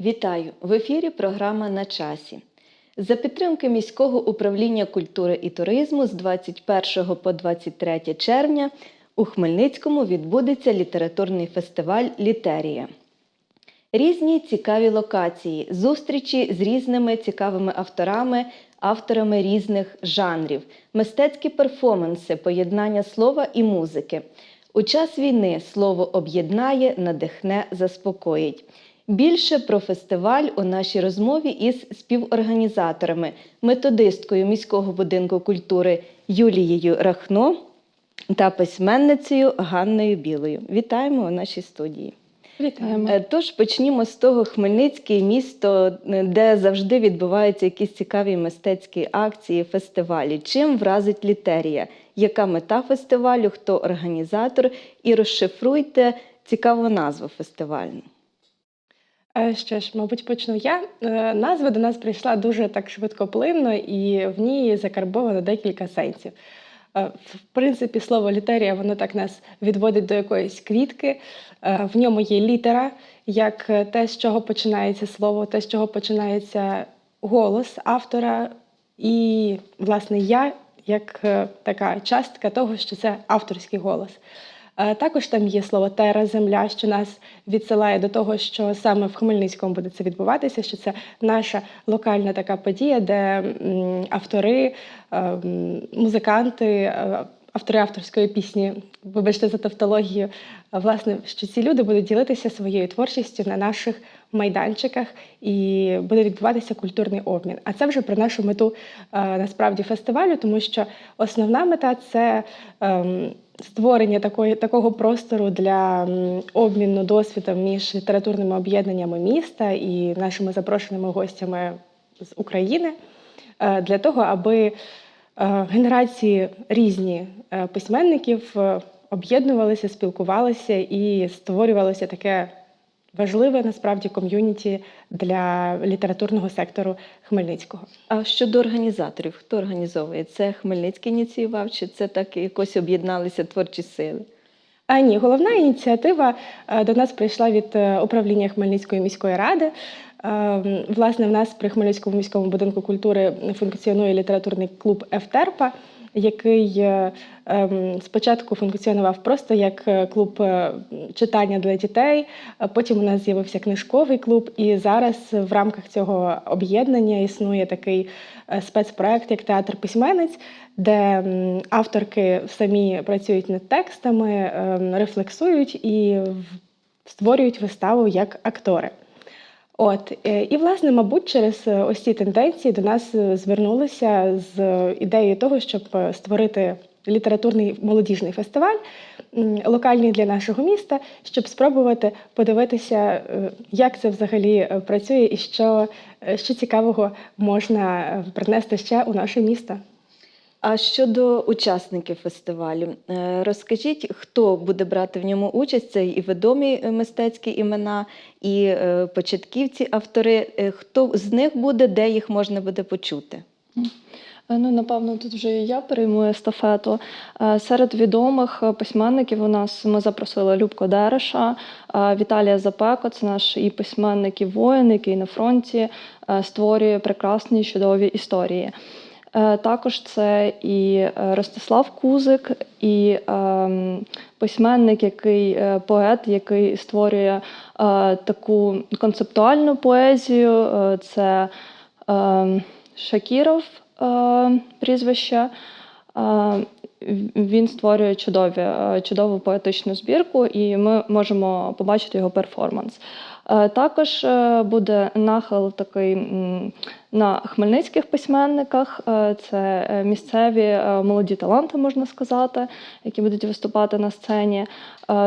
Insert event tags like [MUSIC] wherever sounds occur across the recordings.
Вітаю! В ефірі програма на часі. За підтримки міського управління культури і туризму з 21 по 23 червня у Хмельницькому відбудеться літературний фестиваль Літерія. Різні цікаві локації, зустрічі з різними цікавими авторами, авторами різних жанрів, мистецькі перформанси, поєднання слова і музики. У час війни слово об'єднає, надихне, заспокоїть. Більше про фестиваль у нашій розмові із співорганізаторами, методисткою міського будинку культури Юлією Рахно та письменницею Ганною Білою. Вітаємо у нашій студії. Вітаємо. Е, Тож почнімо з того Хмельницьке місто, е, де завжди відбуваються якісь цікаві мистецькі акції, фестивалі. Чим вразить літерія? Яка мета фестивалю? Хто організатор? І розшифруйте цікаву назву фестивальну. Е, Що ж, мабуть, почну я. Е, Назва до нас прийшла дуже так швидкоплинно, і в ній закарбовано декілька сенсів. Е, В принципі, слово літерія воно так нас відводить до якоїсь квітки. В ньому є літера, як те, з чого починається слово, те, з чого починається голос автора, і, власне, я як така частка того, що це авторський голос. Е, Також там є слово тера, земля, що нас відсилає до того, що саме в Хмельницькому буде це відбуватися, що це наша локальна така подія, де автори, е, музиканти, е, автори авторської пісні, вибачте за тавтологію, власне, що ці люди будуть ділитися своєю творчістю на наших майданчиках і буде відбуватися культурний обмін. А це вже про нашу мету насправді фестивалю, тому що основна мета це. ем, створення такої, такого простору для обміну досвідом між літературними об'єднаннями міста і нашими запрошеними гостями з України е, для того, аби е, генерації різні е, письменників об'єднувалися, спілкувалися і створювалося таке важливе насправді ком'юніті для літературного сектору Хмельницького. А щодо організаторів, хто організовує? Це Хмельницький ініціював, чи це так якось об'єдналися творчі сили? А ні, головна ініціатива е, до нас прийшла від е, управління Хмельницької міської ради. Е, Власне, в нас при Хмельницькому міському будинку культури функціонує літературний клуб Ефтерпа, який е, ем, спочатку функціонував просто як е, клуб е, читання для дітей. Потім у нас з'явився книжковий клуб, і зараз в рамках цього об'єднання існує такий спецпроект, як театр письменець, де авторки самі працюють над текстами, ем, рефлексують і створюють виставу як актори. От е, і власне, мабуть, через е, ось ці тенденції до нас е, звернулися з ідеєю того, щоб створити літературний молодіжний фестиваль, локальний для нашого міста, щоб спробувати подивитися, як це взагалі працює і що, що цікавого можна принести ще у наше місто. А щодо учасників фестивалю, е, розкажіть, хто буде брати в ньому участь? Це і відомі е, мистецькі імена, і е, початківці, автори. Хто з них буде, де їх можна буде почути? Ну, напевно, тут вже і я перейму естафету. Серед відомих письменників у нас ми запросили Любко Дереша, Віталія Запеко, це наш і письменник, і воїн, який на фронті створює прекрасні чудові історії. Е, Також це і е, Ростислав Кузик, і ем, письменник, який е, поет, який створює е, таку концептуальну поезію. Е, Це ем, Шакіров е, прізвище. Він створює чудові, е, чудову поетичну збірку, і ми можемо побачити його перформанс. Е, Також е, буде нахил такий на хмельницьких письменниках. Це місцеві молоді таланти, можна сказати, які будуть виступати на сцені.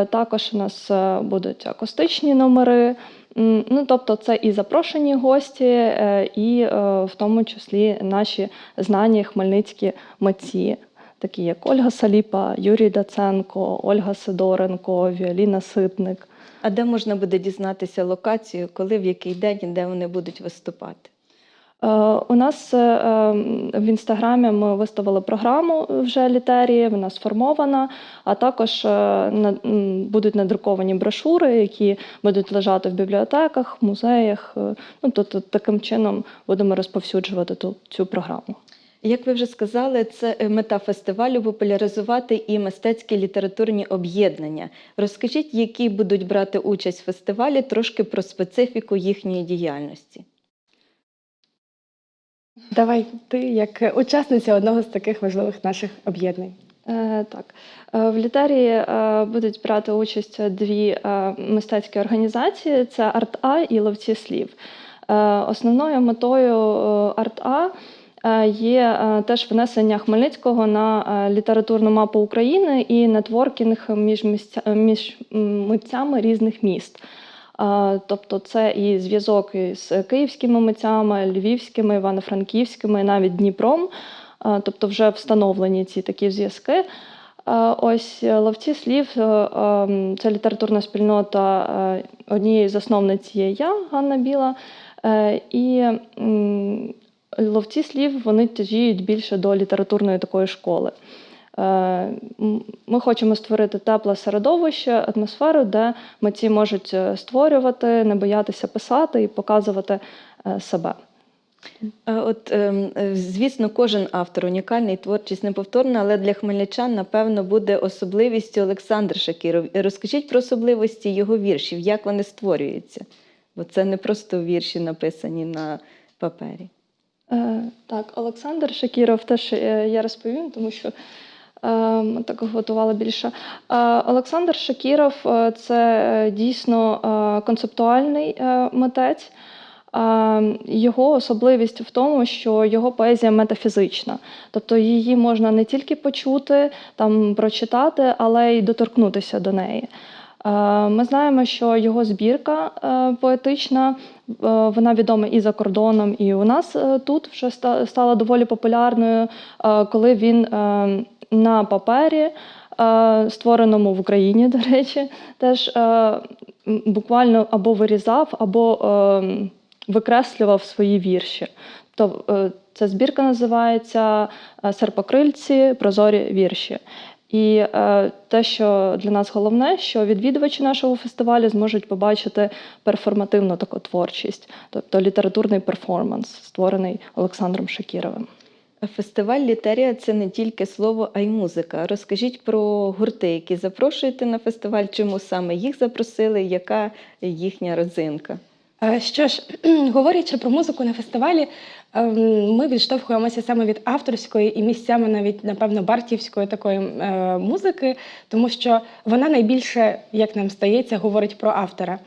Також у нас будуть акустичні номери. Ну, тобто, це і запрошені гості, е, і е, в тому числі наші знані хмельницькі митці, такі як Ольга Саліпа, Юрій Даценко, Ольга Сидоренко, Віоліна Ситник. А де можна буде дізнатися локацію, коли, в який день і де вони будуть виступати? Е, У нас е, ем, в інстаграмі ми виставили програму вже літерії, вона сформована, а також е, будуть надруковані брошури, які будуть лежати в бібліотеках, музеях. Ну, тобто таким чином будемо розповсюджувати ту, цю програму. Як ви вже сказали, це мета фестивалю популяризувати і мистецькі літературні об'єднання. Розкажіть, які будуть брати участь в фестивалі, трошки про специфіку їхньої діяльності. Давай ти, як учасниця одного з таких важливих наших об'єднань. Е, Так, Е, в літерії е, будуть брати участь дві мистецькі організації: це Арт-А і Ловці слів. Основною метою Арт-А є теж внесення Хмельницького на літературну мапу України і нетворкінг між митцями різних міст. Е, Тобто це і зв'язок із київськими митцями, львівськими, івано-франківськими, навіть Дніпром. Е, тобто вже встановлені ці такі зв'язки. Е, Ось е, ловці слів е, ем, це літературна спільнота е, однієї з засновниць є я, Ганна Біла. Е, І ловці слів вони тяжіють більше до літературної такої школи. Е, Ми хочемо створити тепле середовище, атмосферу, де митці можуть е, створювати, не боятися писати і показувати е, себе. От, ем, звісно, кожен автор унікальний, творчість неповторна, але для хмельничан, напевно, буде особливістю Олександр Шакіров. Розкажіть про особливості його віршів, як вони створюються. Бо це не просто вірші, написані на папері. Так, Олександр Шакіров теж я розповім, тому що так готували більше. Е, Олександр Шакіров е, це е, дійсно концептуальний митець. Е, Його особливість в тому, що його поезія метафізична, тобто її можна не тільки почути, там прочитати, але й доторкнутися до неї. Ми знаємо, що його збірка поетична, вона відома і за кордоном, і у нас тут вже ста- стала доволі популярною, коли він е, на папері, е, створеному в Україні, до речі, теж е, буквально або вирізав, або е, викреслював свої вірші. То ця збірка називається Серпокрильці, прозорі вірші. І е, те, що для нас головне, що відвідувачі нашого фестивалю зможуть побачити перформативну таку творчість, тобто літературний перформанс, створений Олександром Шакіровим. Фестиваль Літерія це не тільки слово, а й музика. Розкажіть про гурти, які запрошуєте на фестиваль, чому саме їх запросили, яка їхня родзинка? Е, Що ж, [CLEARS THROAT] говорячи про музику на фестивалі, ем, ми відштовхуємося саме від авторської і місцями навіть, напевно, бартівської такої е, музики, тому що вона найбільше, як нам стається, говорить про автора.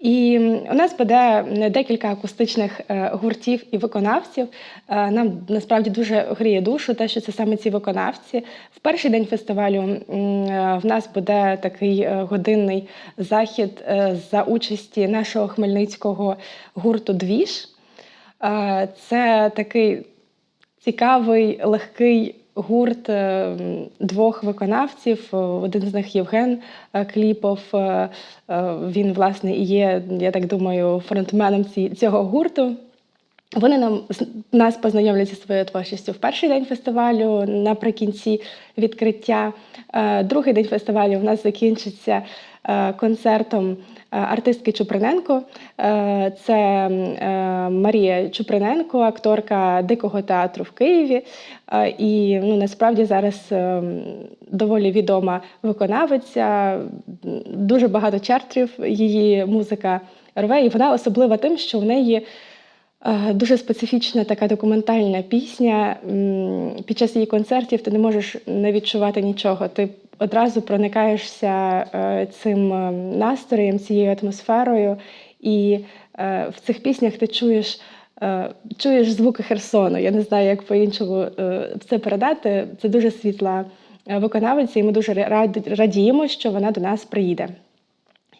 І у нас буде декілька акустичних е, гуртів і виконавців. Е, Нам насправді дуже гріє душу, те, що це саме ці виконавці. В перший день фестивалю е, в нас буде такий годинний захід за участі нашого хмельницького гурту Двіж. Це такий цікавий, легкий гурт е, двох виконавців. Один з них Євген е, Кліпов. Е, Він, власне, і є, я так думаю, фронтменом цього гурту. Вони нам нас познайомлять зі своєю творчістю в перший день фестивалю, наприкінці відкриття. Е, Другий день фестивалю в нас закінчиться е, концертом е, артистки Чуприненко. Це Марія Чуприненко, акторка дикого театру в Києві. І ну, насправді зараз доволі відома виконавиця, дуже багато чартрів її музика рве, і вона особлива тим, що в неї. Е, Дуже специфічна така документальна пісня. Під час її концертів ти не можеш не відчувати нічого. Ти одразу проникаєшся е, цим е, настроєм, цією атмосферою, і в цих піснях ти чуєш. Чуєш звуки Херсону. Я не знаю, як по-іншому це передати. Це дуже світла виконавиця, і ми дуже раді- радіємо, що вона до нас приїде.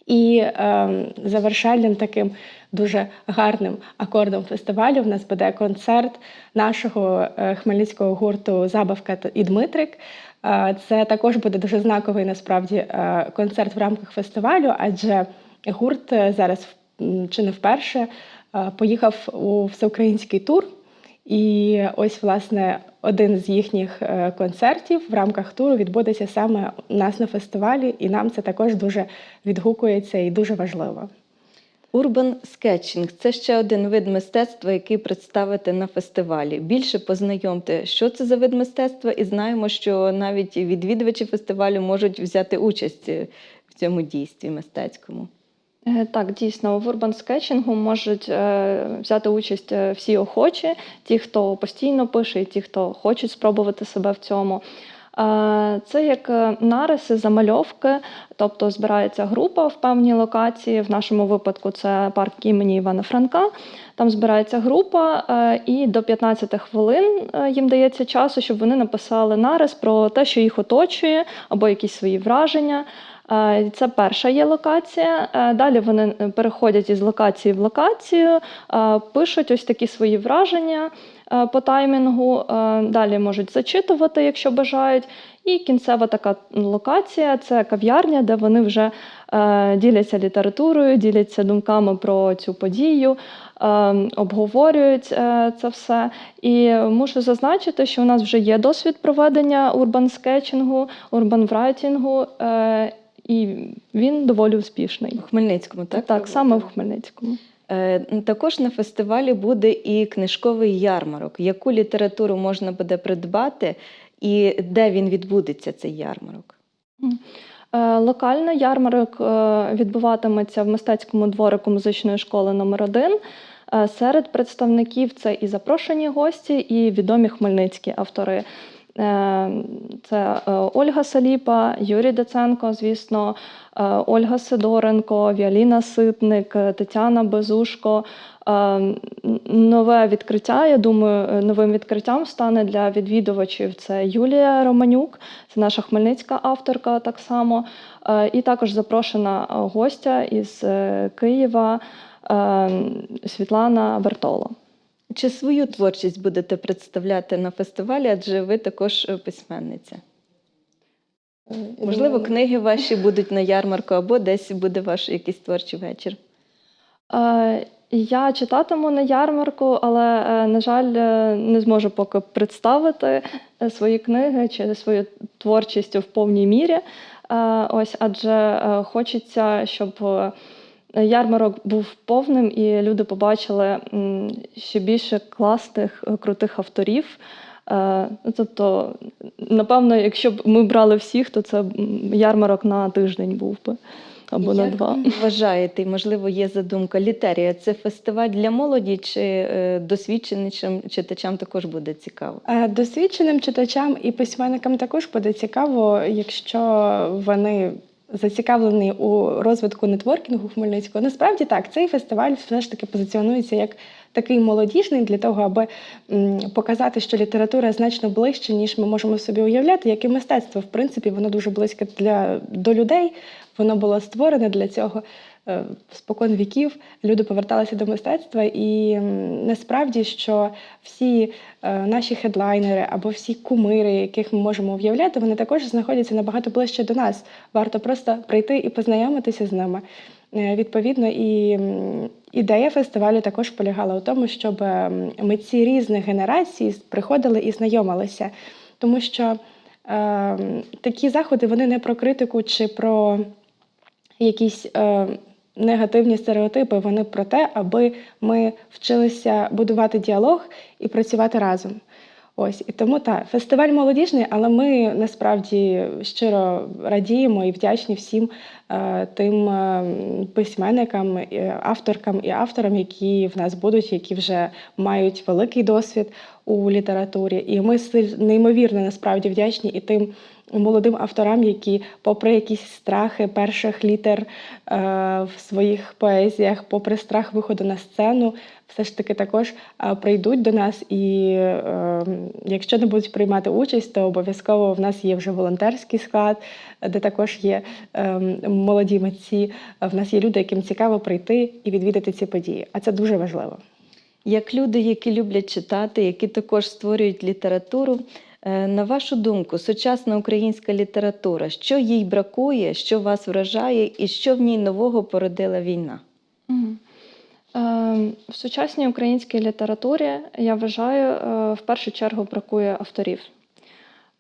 І е, завершальним таким дуже гарним акордом фестивалю в нас буде концерт нашого е, хмельницького гурту Забавка і Дмитрик. Е, це також буде дуже знаковий насправді е, концерт в рамках фестивалю, адже гурт зараз чи не вперше поїхав у всеукраїнський тур. І ось, власне, один з їхніх е, концертів в рамках туру відбудеться саме у нас на фестивалі, і нам це також дуже відгукується і дуже важливо. Урбан скетчинг це ще один вид мистецтва, який представите на фестивалі. Більше познайомте, що це за вид мистецтва, і знаємо, що навіть відвідувачі фестивалю можуть взяти участь е, в цьому дійстві мистецькому. Е, Так, дійсно, в урбан скетчингу можуть е, взяти участь е, всі охочі, ті, хто постійно пише, і ті, хто хочуть спробувати себе в цьому. Е, Це як е, нариси, замальовки, тобто збирається група в певній локації. В нашому випадку це парк імені Івана Франка. Там збирається група, е, і до 15 хвилин їм дається часу, щоб вони написали нарис про те, що їх оточує, або якісь свої враження. Е, Це перша є локація. Е, Далі вони е, переходять із локації в локацію, пишуть ось такі свої враження по таймінгу. е, Далі можуть зачитувати, якщо бажають. І кінцева така локація це кав'ярня, де вони вже е, діляться літературою, діляться думками про цю подію, е, обговорюють е, це все. І мушу зазначити, що у нас вже є досвід проведення урбан скетчингу, урбан врайтінгу, е, і він доволі успішний. У Хмельницькому, так? Так, саме в Хмельницькому. Е, Також на фестивалі буде і книжковий ярмарок. Яку літературу можна буде придбати, і де він відбудеться, цей ярмарок? Е, Локально ярмарок е, відбуватиметься в мистецькому дворику музичної школи номер 1 Серед представників це і запрошені гості, і відомі хмельницькі автори. Е, Це е, Ольга Саліпа, Юрій Деценко, звісно, е, Ольга Сидоренко, Віаліна Ситник, Тетяна Безушко. Нове відкриття, я думаю, новим відкриттям стане для відвідувачів це Юлія Романюк, це наша хмельницька авторка так само. І також запрошена гостя із Києва Світлана Бертоло. Чи свою творчість будете представляти на фестивалі, адже ви також е, письменниця? Можливо, книги ваші будуть на ярмарку, або десь буде ваш якийсь творчий вечір. Е, Я читатиму на ярмарку, але, е, на жаль, е, не зможу поки представити е, свої книги чи свою творчість в повній мірі. Е, Ось, адже е, хочеться, щоб е, ярмарок був повним і люди побачили ще більше класних, е, крутих авторів. Е, ну, Тобто, напевно, якщо б ми брали всіх, то це ярмарок на тиждень був би або на два. Вважаєте, можливо, є задумка. Літерія це фестиваль для молоді, чи е, досвідченим читачам також буде цікаво? Е, Досвідченим читачам і письменникам також буде цікаво, якщо вони зацікавлені у розвитку нетворкінгу Хмельницького. Насправді так, цей фестиваль все ж таки позиціонується як такий молодіжний для того, аби показати, що література значно ближче, ніж ми можемо собі уявляти, як і мистецтво. В принципі, воно дуже близьке для, до людей, воно було створене для цього. Е, Спокон віків люди поверталися до мистецтва, і насправді, що всі е, наші хедлайнери або всі кумири, яких ми можемо уявляти, вони також знаходяться набагато ближче до нас. Варто просто прийти і познайомитися з ними. Е, Відповідно, і ідея фестивалю також полягала у тому, щоб митці різних генерацій приходили і знайомилися, тому що такі заходи вони не про критику чи про якісь негативні стереотипи, вони про те, аби ми вчилися будувати діалог і працювати разом. Ось і тому так, фестиваль молодіжний, але ми насправді щиро радіємо і вдячні всім тим е, письменникам, е, авторкам і авторам, які в нас будуть, які вже мають великий досвід у літературі. І ми неймовірно насправді вдячні і тим молодим авторам, які, попри якісь страхи перших літер е, в своїх поезіях, попри страх виходу на сцену, все ж таки також е, прийдуть до нас. І е, якщо не будуть приймати участь, то обов'язково в нас є вже волонтерський склад, де також є е, молоді митці. В нас є люди, яким цікаво прийти і відвідати ці події. А це дуже важливо. Як люди, які люблять читати, які також створюють літературу, е, на вашу думку, сучасна українська література, що їй бракує, що вас вражає, і що в ній нового породила війна? Е, В сучасній українській літературі я вважаю, е, в першу чергу бракує авторів.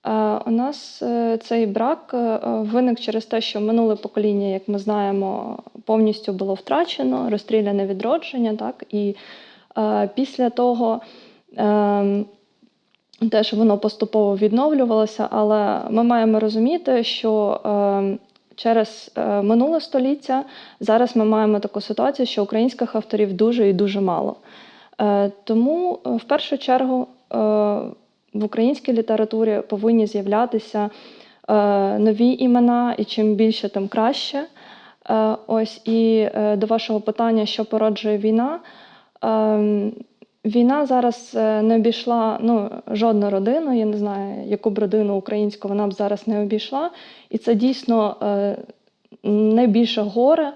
Е, У нас е, цей брак е, виник через те, що минуле покоління, як ми знаємо, повністю було втрачено, розстріляне відродження, так і після того. ем, Теж воно поступово відновлювалося, але ми маємо розуміти, що е, через минуле століття зараз ми маємо таку ситуацію, що українських авторів дуже і дуже мало. Тому в першу чергу в українській літературі повинні з'являтися е, нові імена, і чим більше, тим краще. Е, ось і е, до вашого питання, що породжує війна. Ем, Війна зараз е, не обійшла ну, жодну родину. Я не знаю, яку б родину українську вона б зараз не обійшла. І це дійсно е, найбільше горе. Е,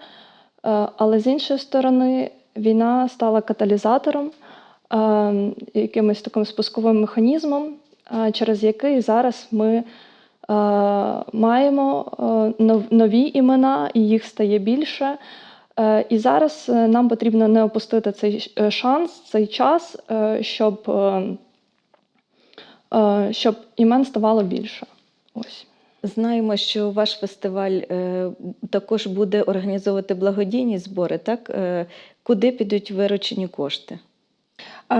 але з іншої сторони, війна стала каталізатором, е, якимось таким спусковим механізмом, е, через який зараз ми е, маємо е, нові імена, і їх стає більше. І зараз нам потрібно не опустити цей шанс, цей час, щоб, щоб імен ставало більше. Ось. Знаємо, що ваш фестиваль також буде організовувати благодійні збори. Так? Куди підуть виручені кошти?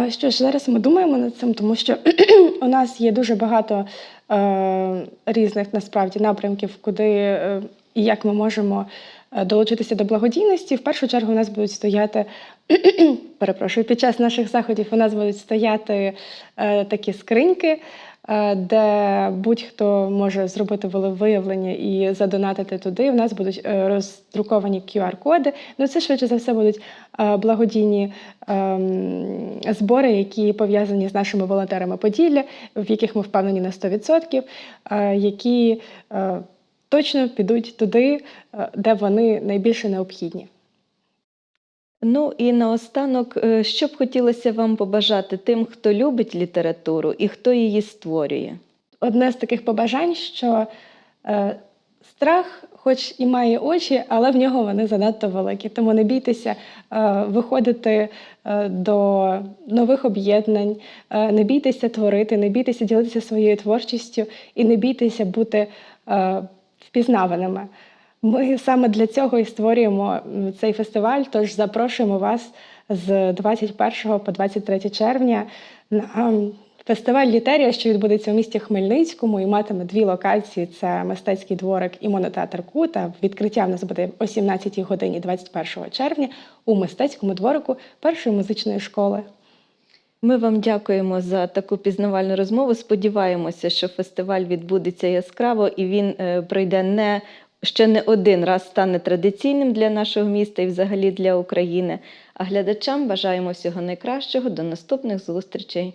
Що ж, зараз ми думаємо над цим, тому що [CLEARS THROAT] у нас є дуже багато е, різних насправді напрямків, куди е, і як ми можемо е, долучитися до благодійності. В першу чергу у нас будуть стояти, [CLEARS THROAT] перепрошую, під час наших заходів у нас будуть стояти е, такі скриньки. Е, Де будь-хто може зробити волевиявлення і задонатити туди. У нас будуть е, роздруковані QR-коди. Ну це швидше за все будуть е, благодійні ем, збори, які пов'язані з нашими волонтерами Поділля, в яких ми впевнені на 100%, е, які точно підуть туди, де вони найбільше необхідні. Ну і наостанок, е, що б хотілося вам побажати тим, хто любить літературу і хто її створює? Одне з таких побажань, що е, страх, хоч і має очі, але в нього вони занадто великі. Тому не бійтеся е, виходити е, до нових об'єднань, е, не бійтеся творити, не бійтеся ділитися своєю творчістю і не бійтеся бути е, впізнаваними. Ми саме для цього і створюємо цей фестиваль. Тож запрошуємо вас з 21 по 23 червня на фестиваль Літерія, що відбудеться у місті Хмельницькому і матиме дві локації: це мистецький дворик і монотеатр Кута. Відкриття в нас буде о 17 годині 21 червня у мистецькому дворику першої музичної школи. Ми вам дякуємо за таку пізнавальну розмову. Сподіваємося, що фестиваль відбудеться яскраво і він е, пройде не ще не один раз стане традиційним для нашого міста і взагалі для України. А глядачам бажаємо всього найкращого. До наступних зустрічей.